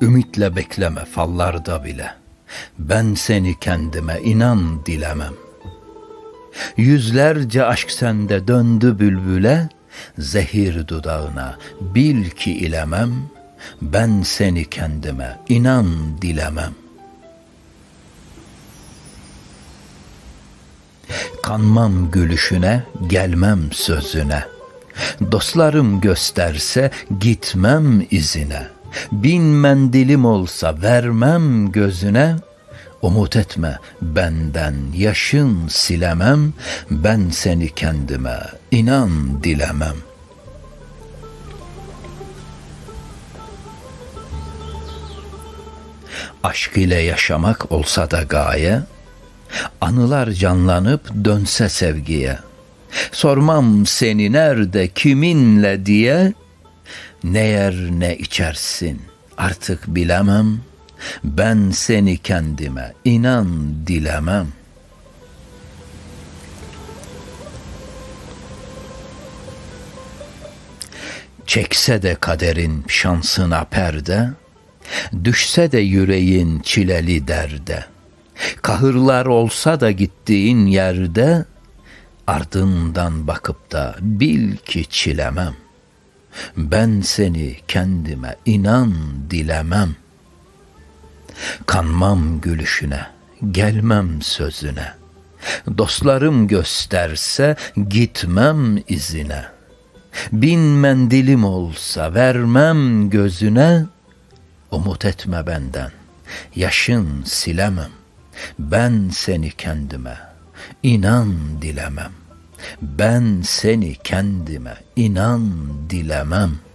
Bekle bekleme fallarda bile. Ben seni kendime inan dilemem. Yüzlerce aşk sende döndü bülbüle, zehir dudağına bil ki ilemem, ben seni kendime inan dilemem. Kanmam gülüşüne, gelmem sözüne. Dostlarım gösterse gitmem izine. Bin mendilim olsa vermem gözüne. Umut etme benden yaşın silemem. Ben seni kendime inan dilemem. Aşk ile yaşamak olsa da gaye, Anılar canlanıp dönse sevgiye. Sormam seni nerede, kiminle diye. Ne yer ne içersin artık bilemem. Ben seni kendime inan dilemem. Çekse de kaderin şansına perde, düşse de yüreğin çileli derde.'' Kahırlar olsa da gittiğin yerde ardından bakıp da bil ki çilemem. Ben seni kendime inan dilemem. Kanmam gülüşüne, gelmem sözüne. Dostlarım gösterse gitmem izine. Bin mendilim olsa vermem gözüne. Umut etme benden, yaşın silemem. Ben seni kendime inan dilemem. Ben seni kendime inan dilemem.''